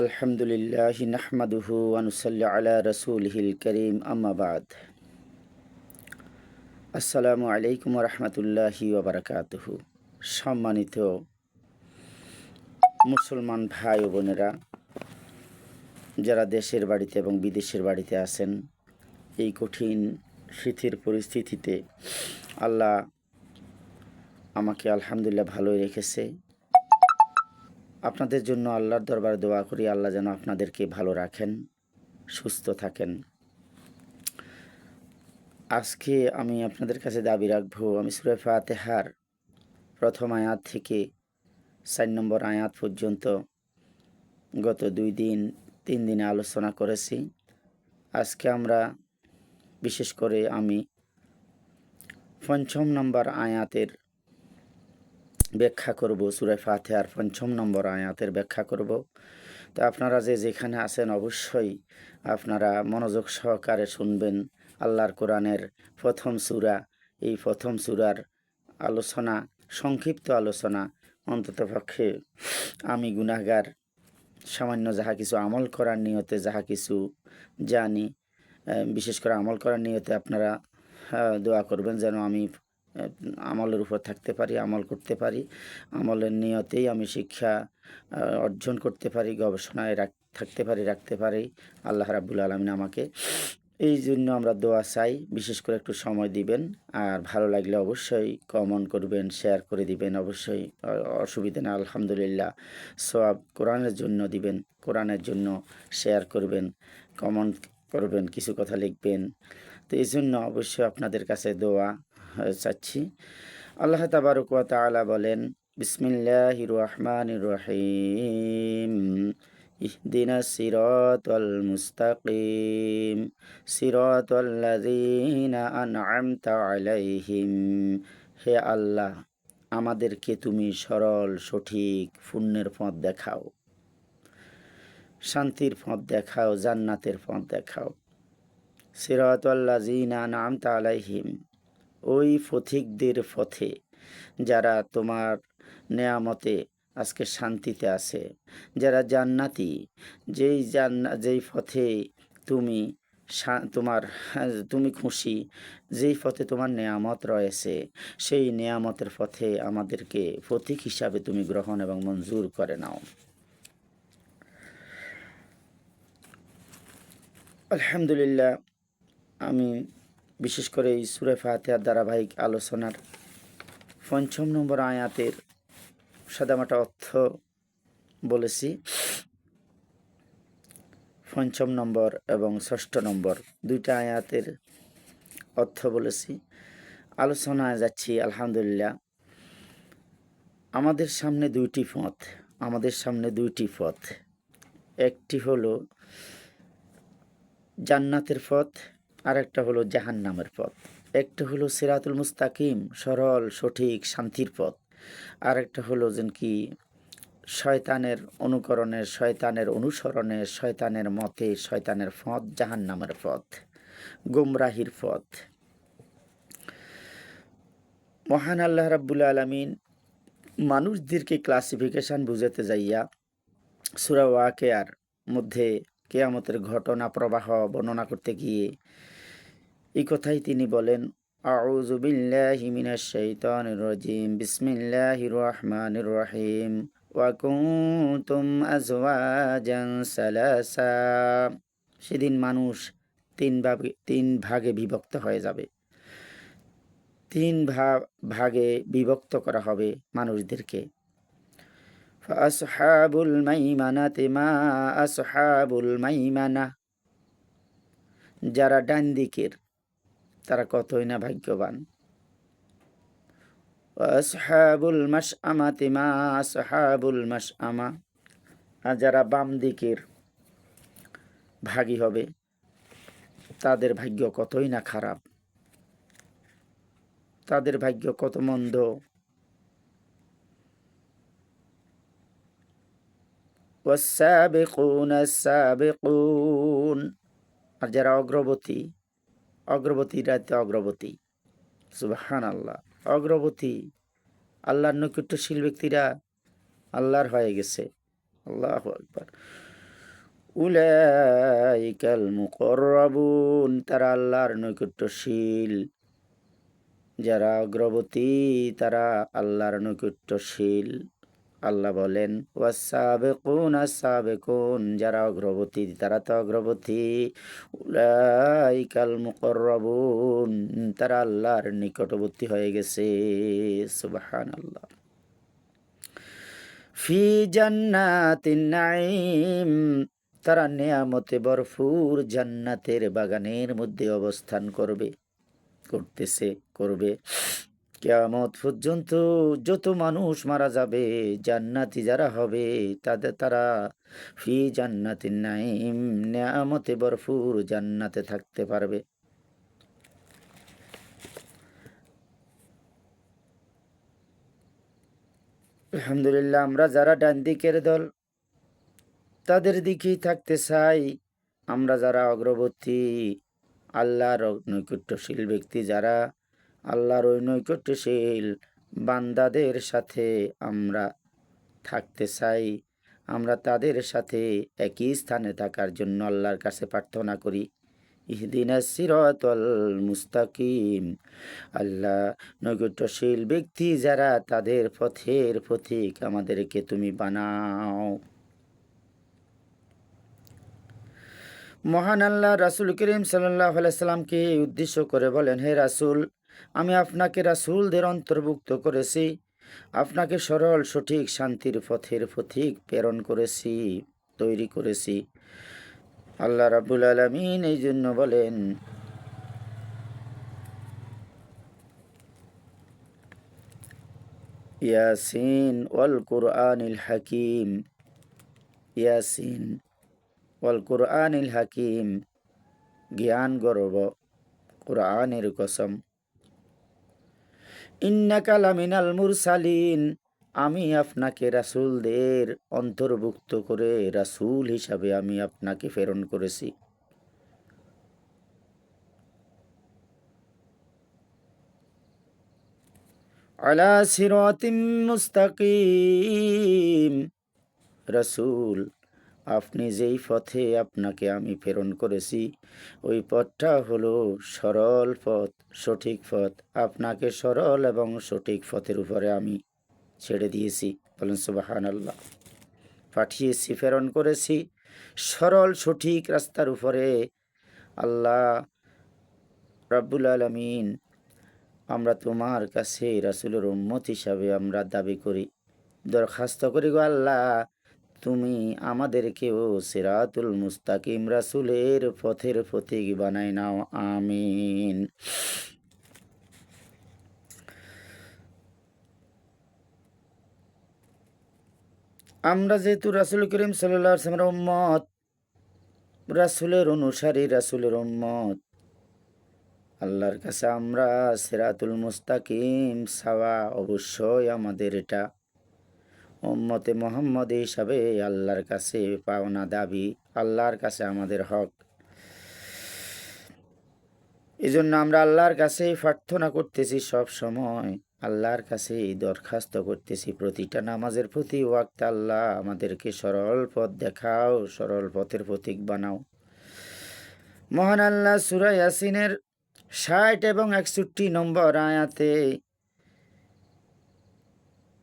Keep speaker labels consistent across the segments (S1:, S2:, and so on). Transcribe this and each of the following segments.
S1: আলহামদুলিল্লাহ নাহমাদুহু আনুসাল্লা আলা রসুলহিল করিম আমাবাদ আসসালামু আলাইকুম রহমতুল্লাহি ওবরাকাতহ সম্মানিত মুসলমান ভাই ও বোনেরা, যারা দেশের বাড়িতে এবং বিদেশের বাড়িতে আছেন, এই কঠিন শীতের পরিস্থিতিতে আল্লাহ আমাকে আলহামদুলিল্লাহ ভালোই রেখেছে। আপনাদের জন্য আল্লাহর দরবার দোয়া করি, আল্লাহ যেন আপনাদেরকে ভালো রাখেন, সুস্থ থাকেন। আজকে আমি আপনাদের কাছে দাবি রাখব, আমি সুরে ফাতেহার প্রথম আয়াত থেকে চার নম্বর আয়াত পর্যন্ত গত দুই দিন, তিন দিনে আলোচনা করেছি। আজকে আমরা, বিশেষ করে আমি পঞ্চম নম্বর আয়াতের ব্যাখ্যা করব, সুরে ফাতেহার পঞ্চম নম্বর আয়াতের ব্যাখ্যা করব। তো আপনারা যে যেখানে আছেন অবশ্যই আপনারা মনোযোগ সহকারে শুনবেন আল্লাহর কোরআনের প্রথম সুরা। এই প্রথম সুরার আলোচনা, সংক্ষিপ্ত আলোচনা অন্ততপক্ষে আমি গুনাহগার, সামান্য যাহা কিছু আমল করার নিয়তে যাহা কিছু জানি বিশেষ করে আমল করার নিয়তে আপনারা দোয়া করবেন যেন আমি আমলের উপর থাকতে পারি, আমল করতে পারি। আমলের নিয়তেই আমি শিক্ষা অর্জন করতে পারি, গবেষণায় রাখ, থাকতে পারি, রাখতে পারি। আল্লাহ রাবুল আলমিন আমাকে এই জন্য আমরা দোয়া চাই, বিশেষ করে একটু সময় দিবেন। আর ভালো লাগলে অবশ্যই কমন করবেন শেয়ার করে দিবেন, অবশ্যই অসুবিধা না আলহামদুলিল্লাহ। সব কোরআনের জন্য দিবেন, কোরআনের জন্য শেয়ার করবেন কমন করবেন, কিছু কথা লিখবেন। তো এই জন্য অবশ্যই আপনাদের কাছে দোয়া। চাচ্ছি আল্লাহ তাবারক তালা বলেন, বিসমিল্লাহ রহমান রহিম। ইহদিনা সিরাতাল মুস্তাকিম। সিরাতাল্লাযীনা আন'আমতা আলাইহিম। হে আল্লাহ, আমাদেরকে তুমি সরল, সঠিক পুণ্যের পথ দেখাও। শান্তির পথ দেখাও, জান্নাতের পথ দেখাও। সিরাতাল্লাযীনা আন'আমতা আলাইহিম। ওই পথিকদের পথে যারা তোমার নেয়ামতে আজকে শান্তিতে আছে। যারা জান্নাতি, যেই জান্না, যেই পথে তুমি তোমার, তুমি খুশি, যেই পথে তোমার নেয়ামত রয়েছে, সেই নেয়ামতের পথে আমাদেরকে প্রতীক হিসাবে তুমি গ্রহণ এবং মঞ্জুর করে নাও। আলহামদুলিল্লাহ, আমি বিশেষ করে এই সুরে ফাতেহার ধারাবাহিক আলোচনার পঞ্চম নম্বর আয়াতের সাদামাটা অর্থ বলেছি। পঞ্চম নম্বর এবং ষষ্ঠ নম্বর দুইটা আয়াতের অর্থ বলেছি। আলোচনায় যাচ্ছি, আলহামদুলিল্লাহ। আমাদের সামনে দুইটি পথ, আমাদের সামনে দুইটি পথ। একটি হলো জান্নাতের পথ আর একটা হলো জাহান নামের পথ। একটা হলো সিরাতুল মুস্তাকিম, সরল, সঠিক, শান্তির পথ। আর একটা হলো যেন কি, শয়তানের অনুকরণের শয়তানের অনুসরণে, শয়তানের মতে, শয়তানের পথ জাহান নামের পথ, গুমরাহির পথ। মহান আল্লাহ রাব্বুল আলমিন মানুষদেরকে ক্লাসিফিকেশান বুঝাতে যাইয়া সুরা ওয়াকেয়ার মধ্যে কেয়ামতের ঘটনা, প্রবাহ বর্ণনা করতে গিয়ে এই কথাই তিনি বলেন أعوذ بالله من الشيطان الرجيم بسم الله الرحمن الرحيم وكنتم أزواجا ثلاثا সেদিন মানুষ তিন ভাগে তিন ভাগে বিভক্ত হয়ে যাবে তিন ভাগে বিভক্ত করা হবে মানুষদেরকে আসহাবুল মাইমানাতে মা আসহাবুল মাইমানা যারা ডান দিকের তারা কতই না ভাগ্যবান। আসহাবুল মাস আমাতে মা আসহাবুল মাস আমা আর যারা বাম দিকের ভাগী হবে, তাদের ভাগ্য কতই না খারাপ। তাদের ভাগ্য কত মন্দ। আর যারা অগ্রবতী অগ্রবতী রাতে অগ্রবতী সুবাহান আল্লাহ অগ্রবতী আল্লাহর নৈকট্যশীল ব্যক্তিরা আল্লাহর হয়ে গেছে। আল্লাহ একবার উলাইকাল মুকররাবুন, তারা আল্লাহর নৈকট্যশীল যারা অগ্রবতী তারা আল্লাহর নৈকট্যশীল আল্লাহ বলেন ওয়াসাবেকুন আসাবেকুন যারা অগ্রবতী তারা তো অগ্রবতী উলাইকাল মুকররাবুন, তারা আল্লাহর নিকটবর্তী হয়ে গেছে। সুবাহান আল্লাহ ফি জান্নাতিন নাঈম, তারা নেয়ামতে ভরপুর জান্নাতের বাগানের মধ্যে অবস্থান করবে, করতেছে, করবে। কেয়ামত পর্যন্ত যত মানুষ মারা যাবে, জান্নাতি যারা হবে, তাদের তারা ফি জান্নাতিন নাঈম, নেয়ামতে ভরপুর জান্নাতে থাকতে পারবে। আলহামদুলিল্লাহ, আমরা যারা ডান দিকের দল, তাদের দিকেই থাকতে চাই। আমরা যারা অগ্রবর্তী, আল্লাহর নৈকট্যশীল ব্যক্তি যারা আল্লাহর ওই নৈকট্যশীল বান্দাদের সাথে আমরা থাকতে চাই। আমরা তাদের সাথে একই স্থানে থাকার জন্য আল্লাহর কাছে প্রার্থনা করি। ইহদিনা সিরতল মুস্তাকিম। আল্লাহ নৈকট্যশীল ব্যক্তি যারা তাদের পথের পথিক আমাদেরকে তুমি বানাও। মহান আল্লাহ রাসুল করিম সাল্লাহ সাল্লামকে উদ্দেশ্য করে বলেন, হে রাসুল আমি আপনাকে রাসুলদের অন্তর্ভুক্ত করেছি। আপনাকে সরল, সঠিক, শান্তির পথের পথিক প্রেরণ করেছি, তৈরি করেছি। আল্লাহ রাবুল আলমিন এই জন্য বলেন, ইয়াসিন ওয়াল কুরআনিল হাকিম, ইয়াসিন ওয়াল কুরআনিল হাকিম, জ্ঞান গর্ব, কুরআনের কসম। ইন্নাকা লামিনাল মুরসালিন। আমি আপনাকে রাসূলদের অন্তর্ভুক্ত করে রাসূল হিসাবে আমি আপনাকে প্রেরণ করেছি। আলা সিরাতিম মুস্তাকিম। রাসূল আপনি যেই পথে আপনাকে আমি প্রেরণ করেছি, ওই পথটা হলো সরল পথ, সঠিক পথ। আপনাকে সরল এবং সঠিক পথের উপরে আমি ছেড়ে দিয়েছি। বলেন সুবাহান আল্লাহ পাঠিয়েছি, প্রেরণ করেছি। সরল, সঠিক রাস্তার উপরে আল্লাহ রাব্বুল আলমিন আমরা তোমার কাছে রাসুলের উম্মত হিসাবে আমরা দাবি করি। দরখাস্ত করি, গো আল্লাহ তুমি আমাদেরকেও সেরাতুল মুস্তাকিম রাসুলের পথের প্রতীক বানাই নাও, আমিন। আমরা যেহেতু রাসুল করিম সাল্লামের উম্মত, রাসুলের অনুসারী, রাসুলের উম্মত, আল্লাহর কাছে আমরা সেরাতুল মুস্তাকিম, সাওয়া অবশ্যই আমাদের এটা উম্মতে মোহাম্মদ হিসাবে আল্লাহর কাছে পাওনা দাবি, আল্লাহর কাছে আমাদের হক। এই জন্য আমরা আল্লাহর কাছেই প্রার্থনা করতেছি সব সময়। আল্লাহর কাছেই দরখাস্ত করতেছি প্রতিটা নামাজের প্রতি ওয়াক্ত। আল্লাহ আমাদেরকে সরল পথ দেখাও, সরল পথের প্রতীক বানাও। মহান আল্লাহ সুরা ইয়াসিনের ষাট এবং একষট্টি নম্বর আয়াতে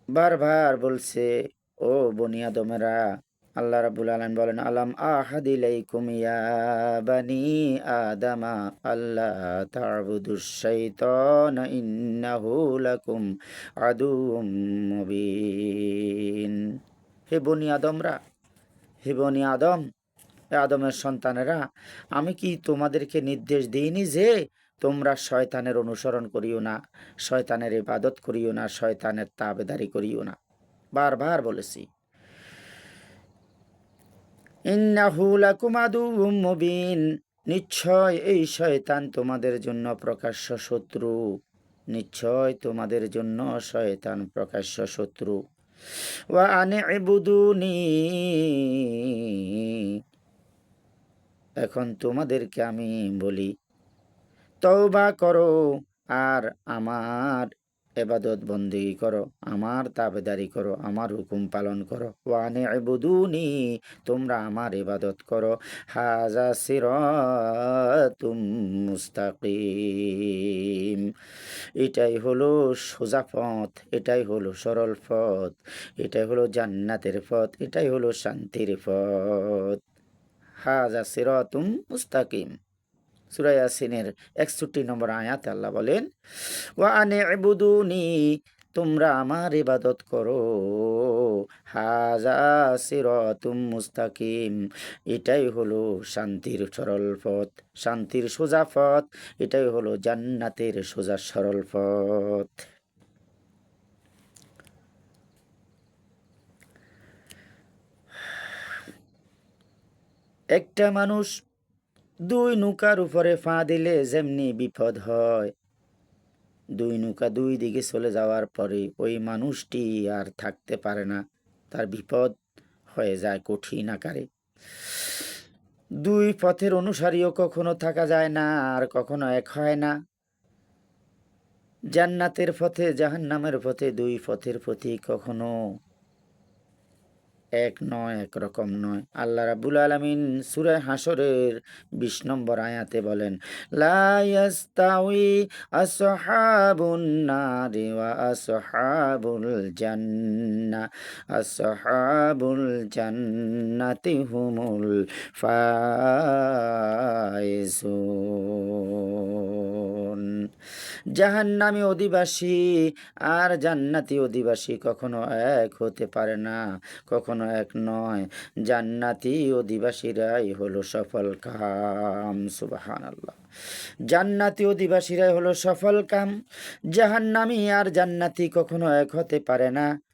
S1: বারবার বলছে, ও বনিয়াদমেরা আল্লাহ রাবুল আলম বলেন, আলাম আহাদিলাইকুম ইয়া বানি আদামা আল্লাহ তা'বুদুশ শাইতান ইন্নাহু লাকুম আদুউম মুবিন। হে বনি আদমরা, হে বনি আদম আদমের সন্তানেরা, আমি কি তোমাদেরকে নির্দেশ দিইনি যে তোমরা শয়তানের অনুসরণ করিও না, শয়তানের ইবাদত করিও না, শয়তানের তাবেদারি করিও না। বারবার বলেছি। মুবিন। নিশ্চয় এই শয়তান তোমাদের জন্য প্রকাশ্য শত্রু। নিশ্চয় তোমাদের জন্য শয়তান প্রকাশ্য শত্রু। আনে এখন তোমাদেরকে আমি বলি তওবা করো আর আমার এবাদত বন্দিগি করো, আমার তাবেদারি করো, আমার হুকুম পালন করো। ওয়ানে বুদুনি তোমরা আমার ইবাদত করো। হাজা সিরাতুম মুস্তাকিম। এটাই হলো সোজা পথ, এটাই হলো সরল পথ, এটাই হলো জান্নাতের পথ, এটাই হলো শান্তির পথ। হাজা সিরাতুম মুস্তাকিম। সুরা ইয়াসিনের একষট্টি নম্বর আয়াত আল্লাহ বলেন, ওয়া আনে ইবুদুনি, তোমরা আমার ইবাদত করো। হাজা সিরাতুম মুস্তাকিম। এটাই হলো শান্তির সরল পথ, শান্তির সোজা পথ। এটাই হলো জান্নাতের সোজা সরল পথ। একটা মানুষ দুই নৌকার উপরে ফা দিলে যেমনি বিপদ হয়। দুই নৌকা দুই দিকে চলে যাওয়ার পরে ওই মানুষটি আর থাকতে পারে না। তার বিপদ হয়ে যায় কঠিন আকারে। দুই পথের অনুসারীও কখনো থাকা যায় না আর কখনো এক হয় না। জান্নাতের পথে জাহান্নামের পথে দুই পথের প্রতি কখনো এক নয় একরকম নয়। আল্লাহ রাবুল আলমিন সুরে হাসরের বিশ নম্বর আয়াতে বলেন লাইয়াস্তাউই আসহাবুন নারি ওয়া আসহাবুল জান্না, আসহাবুল জান্নাতি হুমুল ফাইজুন জাহান্নামী অধিবাসী আর জান্নাতি অধিবাসী কখনো এক হতে পারে না, কখনো এক নয়। জান্নাতি অধিবাসীরাই হলো সফল কাম সুবাহান আল্লাহ জান্নাতি অধিবাসীরাই হলো সফল কাম। জাহান্নামি আর জান্নাতি কখনো এক হতে পারে না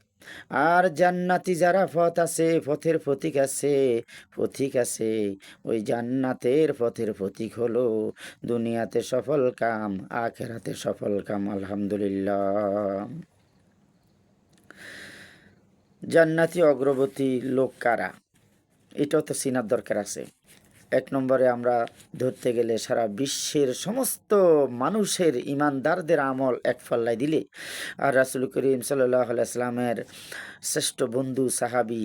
S1: আর জান্নাতি যারা পথ আছে, পথের প্রতীক আছে প্রতীক আছে। ওই জান্নাতের পথের প্রতীক হলো দুনিয়াতে সফল কাম, আখেরাতে সফল কাম, আলহামদুলিল্লাহ। জান্নাতি অগ্রবর্তী লোক কারা? এটাও তো চিনার দরকার আছে। এক নম্বরে আমরা ধরতে গেলে সারা বিশ্বের সমস্ত মানুষের ইমানদারদের আমল এক ফল্লায় দিলে। আর রাসুল করিম সাল্লাহ আসলামের শ্রেষ্ঠ বন্ধু, সাহাবি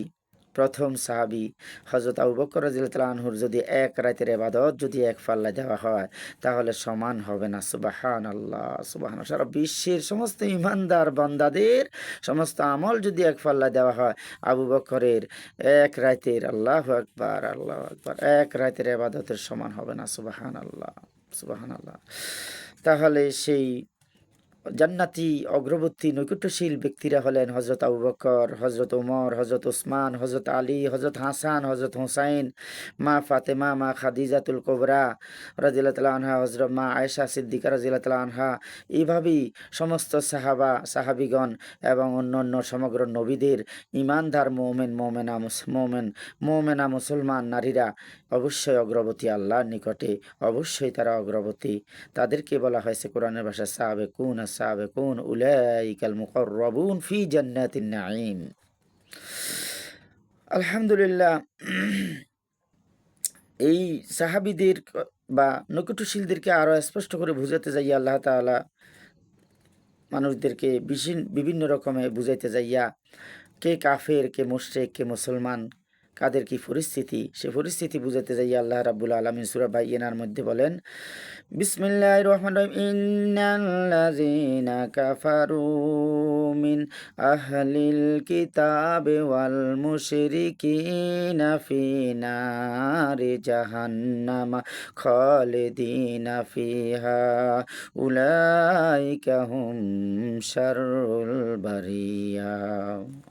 S1: প্রথম সাহাবি হজরত আবু বকর রাজিল্লা আনহুর যদি এক রাতের এবাদত যদি এক পাল্লা দেওয়া হয়, তাহলে সমান হবে না। সুবাহান আল্লাহ সুবাহান সারা বিশ্বের সমস্ত ইমানদার বান্দাদের সমস্ত আমল যদি এক পাল্লা দেওয়া হয়, আবু বকরের এক রাতের, আল্লাহ আকবার আল্লাহ আকবার, এক রাতের এবাদতের সমান হবে না। সুবাহান আল্লাহ সুবাহান আল্লাহ তাহলে সেই জান্নাতি, অগ্রবর্তী, নৈকুট্যশীল ব্যক্তিরা হলেন হজরত আবু বকর হজরত উমর হজরত ওসমান হজরত আলী হজরত হাসান হজরত হোসাইন, মা ফাতেমা, মা খাদিজাতুল কোবরা রাজিল্লা আনহা হজরত মা আয়েশা সিদ্দিকা রাজিল্লা আনহা এইভাবেই সমস্ত সাহাবা, সাহাবিগণ এবং অন্য অন্য সমগ্র নবীদের ইমানদার মোমেন, মোমেনা মোমেন, মোমেনা মুসলমান নারীরা অবশ্যই অগ্রবতী আল্লাহর নিকটে অবশ্যই তারা অগ্রবতী তাদেরকে বলা হয়েছে কোরআনের ভাষা সাহাবে কুন সাবে কুন উলাইকাল মুকরবুন ফি জান্নাতিন নাঈম আলহামদুলিল্লাহ, এই সাহাবিদের বা নকুটশীলদেরকে আরও স্পষ্ট করে বুঝাতে যাই আল্লাহ তাআলা মানুষদেরকে বিভিন্ন রকমে বুঝাইতে যাইয়া কে কাফের, কে মুশ্রেক, কে মুসলমান কাদের কি পরিস্থিতি? সে পরিস্থিতি বুঝাতে যাই আল্লাহ রাবুল আলমিন সুরা বাইয়েনার মধ্যে বলেন বিসমিল্লাহ রহমান রহিম, ইন্নাল্লাযীনা কাফারু মিন আহলিল কিতাবে ওয়াল মুশরিকিনা ফি নারি জাহান্নামা খালিদিনা ফিহা, উলাইকা হুম শাররুল বারিয়া।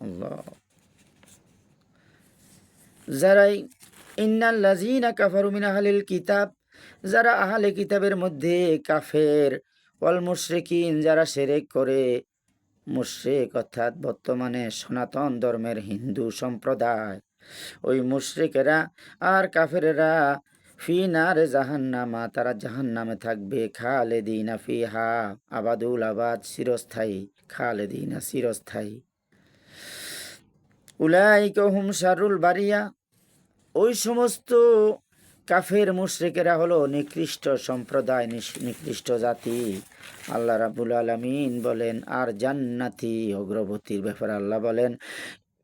S1: আল্লাহ। যারাই ইন্নাল্লাজিনা কাফারু মিন আহলিল কিতাব যারা আহলে কিতাবের মধ্যে কাফের অল মুশ্রিকিন, যারা সেরেক করে, মুশ্রিক অর্থাৎ বর্তমানে সনাতন ধর্মের হিন্দু সম্প্রদায়, ওই মুশ্রিকেরা আর কাফেরেরা ফি নারে জাহান্নামা, তারা জাহান্নামে থাকবে, খালেদিনা ফিহা, আবাদুল আবাদ, চিরস্থায়ী, খালেদিনা চিরস্থায়ী। উলাইক হুম সারুল বারিয়া। ওই সমস্ত কাফের মুশ্রিকেরা হলো নিকৃষ্ট সম্প্রদায় নিকৃষ্ট জাতি। আল্লাহ রাবুল আলমিন বলেন, আর জান্নাতি অগ্রবতীর ব্যাপারে আল্লাহ বলেন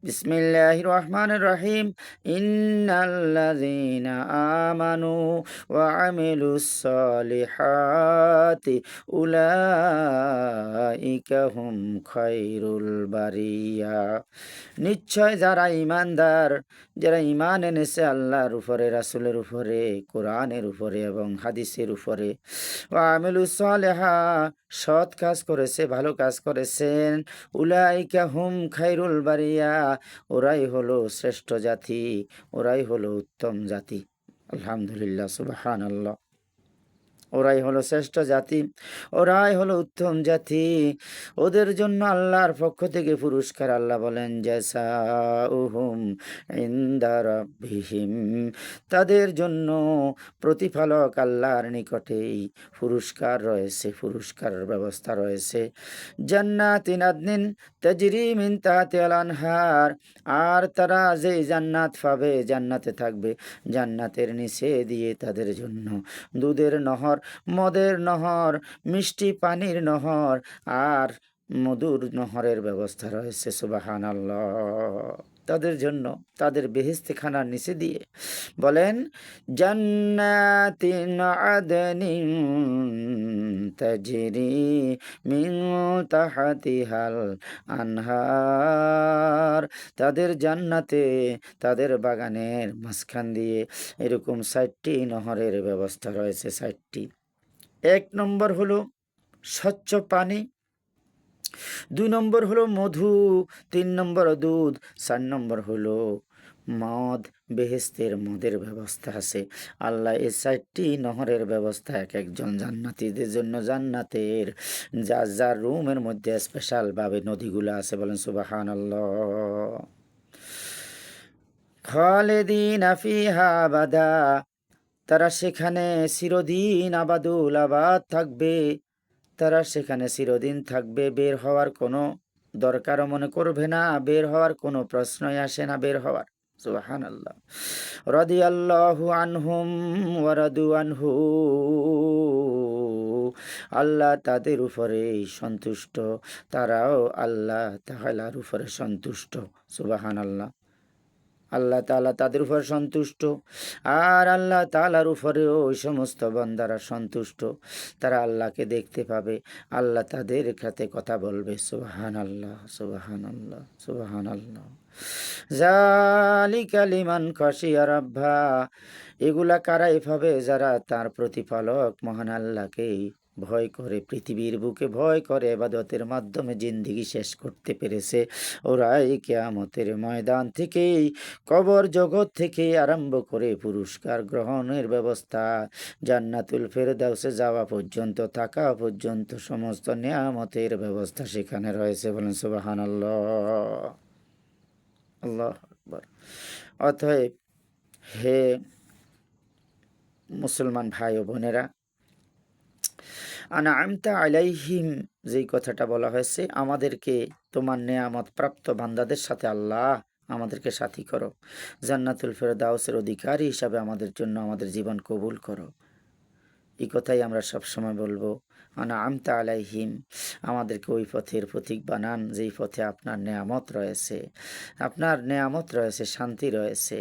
S1: বিসমিল্লাহ রহমান রহিম ইন্নাল্লাযীনা আমানু ওয়া আমিলুস সালিহাতি উলাইকা হুম খায়রুল বারিয়া। নিশ্চয় যারা ইমানদার যারা ইমান এনেছে আল্লাহর উপরে, রাসূলের উপরে, কোরআনের উপরে এবং হাদিসের উপরে। ওয়া আমিলুস সালিহা সৎ কাজ করেছে, ভালো কাজ করেছেন। উলাইকা হুম খাইরুল বারিয়া। ওরাই হলো শ্রেষ্ঠ জাতি ওরাই হলো উত্তম জাতি। আলহামদুলিল্লাহ সুবাহান আল্লাহ ওরাই হলো শ্রেষ্ঠ জাতি, ওরাই হলো উত্তম জাতি। ওদের জন্য আল্লাহর পক্ষ থেকে পুরস্কার আল্লাহ বলেন জেসা উহুম ইন্দারবিহিম তাদের জন্য প্রতিফলক আল্লাহর নিকটেই পুরস্কার রয়েছে, পুরস্কারের ব্যবস্থা রয়েছে। জান্নাতিন আদনিন তাজরি মিন তাহতিল আনহার। আর তারা যে জান্নাত পাবে, জান্নাতে থাকবে, জান্নাতের নিচে দিয়ে তাদের জন্য দুধের নহর মদের নহর মিষ্টি পানির নহর আর মধুর নহরের ব্যবস্থা রয়েছে সুবাহান তাদের জন্য তাদের বেহেস্তে খানার নিচে দিয়ে বলেন, জান্নাতিন আদনিন আনহার। তাদের জান্নাতে, তাদের বাগানের মাঝখান দিয়ে এরকম ষাটটি নহরের ব্যবস্থা রয়েছে, ষাটটি। এক নম্বর হলো স্বচ্ছ পানি। দুই নম্বর হলো মধু, তিন নম্বর দুধ, চার নম্বর হলো মদ। বেহেস্তের মদের ব্যবস্থা আছে। আল্লাহ এ চারটি নহরের ব্যবস্থা এক একজন জান্নাতীদের জন্য জান্নাতের। যা যার রুমের মধ্যে স্পেশালভাবে নদীগুলো আছে, বলেন সুবাহান খালেদিন ফিহা বাদা তারা সেখানে চিরদিন আবাদুল আবাদ থাকবে। তারা সেখানে চিরদিন থাকবে, বের হওয়ার কোনো দরকারও মনে করবে না, বের হওয়ার কোনো প্রশ্নই আসে না বের হওয়ার। সুবাহান আল্লাহ রদি আল্লাহু আনহুম ওয়ারাদু আনহু। আল্লাহ তাদের উপরে সন্তুষ্ট, তারাও আল্লাহ তাহলার উপরে সন্তুষ্ট। সুবাহান আল্লাহ আল্লাহ তালা তাদের উপর সন্তুষ্ট। আর আল্লাহ তালার উপরেও ওই সমস্ত বন্দারা সন্তুষ্ট। তারা আল্লাহকে দেখতে পাবে। আল্লাহ তাদের খাতে কথা বলবে। সুবাহান আল্লাহ সুবাহান আল্লাহ সুবাহান আল্লাহ জালিকালিমান খসিয়া রাব্বা। এগুলা কারাই পাবে যারা তার প্রতিপালক মহান আল্লাহকে ভয় করে, পৃথিবীর বুকে ভয় করে, এবাদতের মাধ্যমে জিন্দিগি শেষ করতে পেরেছে। ওরাই কেয়ামতের ময়দান থেকেই, কবর জগৎ থেকে আরম্ভ করে পুরস্কার গ্রহণের ব্যবস্থা। জান্নাতুল ফেরদাউসে যাওয়া পর্যন্ত, থাকা পর্যন্ত সমস্ত নিয়ামতের ব্যবস্থা সেখানে রয়েছে বলেন সুবাহান আল্লাহ অতএব হে মুসলমান ভাই ও বোনেরা আনা আমতা আলাইহিম, যেই কথাটা বলা হয়েছে, আমাদেরকে তোমার নেয়ামত প্রাপ্ত বান্দাদের সাথে আল্লাহ আমাদেরকে সাথী করো। জান্নাতুল ফেরদাউসের অধিকারী হিসাবে আমাদের জন্য আমাদের জীবন কবুল করো। এই কথাই আমরা সবসময় বলব। আমতা আলাইহিম, আমাদেরকে ওই পথের প্রতীক বানান, যেই পথে আপনার নেয়ামত রয়েছে। আপনার নেয়ামত রয়েছে, শান্তি রয়েছে।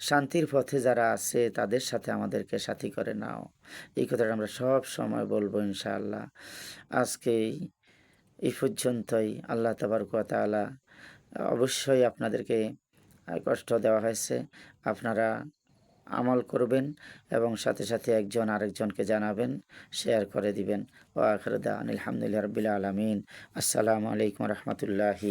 S1: শান্তির পথে যারা আছে, তাদের সাথে আমাদেরকে সাথী করে নাও। এই কথাটা আমরা সব সময় বলব ইনশাআল্লাহ। আজকে এই পর্যন্তই। আল্লাহ তাবারকালা অবশ্যই আপনাদেরকে কষ্ট দেওয়া হয়েছে। আপনারা আমল করবেন এবং সাথে সাথে একজন আরেকজনকে জানাবেন, শেয়ার করে দিবেন। ও আখরদা আনিলহামদুলিল্লাহ রবিল আলমিন। আসসালামু আলাইকুম রহমতুল্লাহি